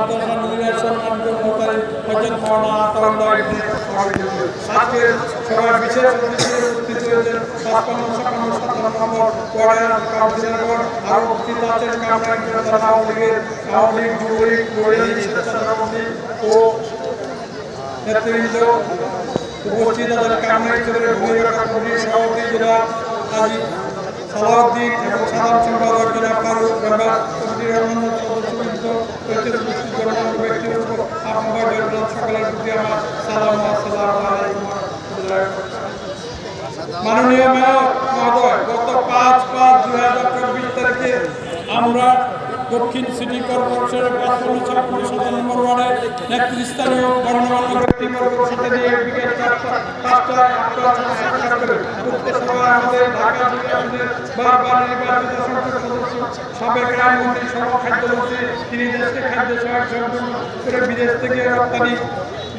সভাপতি সালাউদ্দিন এবং সাধারণ সম্পাদক জেলা ফারুক মেম্বার কমিটির অন্যান্য সদস্যবৃন্দ রয়েছেন উপস্থিত গণমান্য ব্যক্তির উপর আপনার জয়প্রদান সকলের প্রতি আমার সালাম আসসালামু আলাইকুম রহমতুল্লাহ গত পাঁচ পাঁচ দুই হাজার চব্বিশ তারিখে আমরা দক্ষিণ সিটি কর্পোরেশনের পাঁচপন্ন ছাপ্পান্ন সাতান্ন নম্বর ব্যক্তিবর্গের সাথে আমাদের ঢাকা বিভাগের বারবার নির্বাচিত সংসদ সদস্য, সাবেক আইনমন্ত্রী সহ খাদ্যমন্ত্রী তিনি দেশকে খাদ্য সহায়ক বিদেশ থেকে রপ্তানি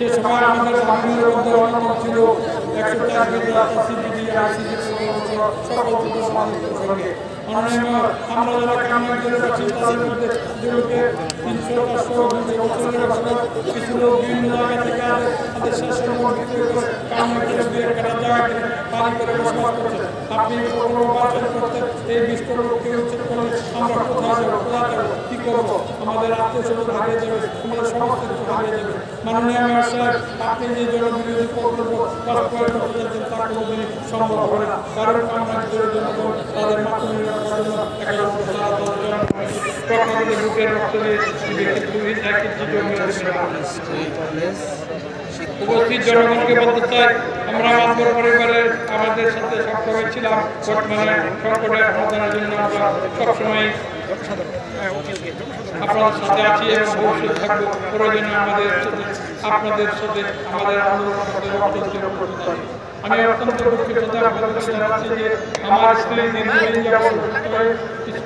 সে সময় আমাদের সামনের মধ্যে অন্যতম ছিল একশো চার বিদ্যা সিপিডি আইসিডি সকল সদস্যদের সঙ্গে মাননীয় আমরা যারা কামরাঙ্গের আছি তাদের মধ্যে তিনশো বছর কিছু লোক বিভিন্ন জায়গা থেকে তাদের শেষ সম্পর্ক বিক্রি করে কামরাঙ্গের দুই একটা জায়গা থেকে পানি করে বসবাস করছে। আপনি এই বিস্তর লোককে উচ্ছেদ আমরা কোথায় যাব কোথায় যাব, কী করব? আমাদের আত্মীয় হারিয়ে যাবে, আমাদের সমস্ত কিছু হারিয়ে যাবে। মাননীয় মেয়র সাহেব, আপনি যে জনবিরোধী প্রকল্প বাস্তবায়ন করতে যাচ্ছেন, তা কোনোদিনই সম্ভব হবে না। কারণ কামরাঙ্গের জনগণ, তাদের মাধ্যমে রক্ত দিয়ে উপস্থিত জনগণকে বলতে চাই, আমরা মাতবর পরিবারের আমাদের সাথে সক্রিয় ছিলাম বর্তমানে সংকটের সমাধানের জন্য আমরা সবসময় আপনাদের সাথে আছি এবং ভবিষ্যৎ থাকব। প্রয়োজনে আমাদের সাথে, আপনাদের সাথে আমাদের আমি অত্যন্ত দুঃখিত আমার স্ত্রী দীর্ঘদিন যাবত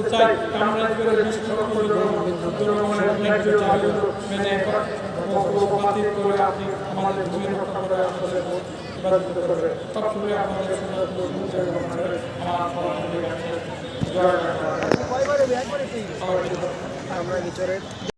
বলতে চাই করে জনগণের ন্যায্য চাহিদা মেনে বাতিল করে আপনি আমাদের ভূমি রক্ষা করে আমাদের নির্বাচিত করবে সবসময় আমার সরাসরি জয় আমরা বিচারে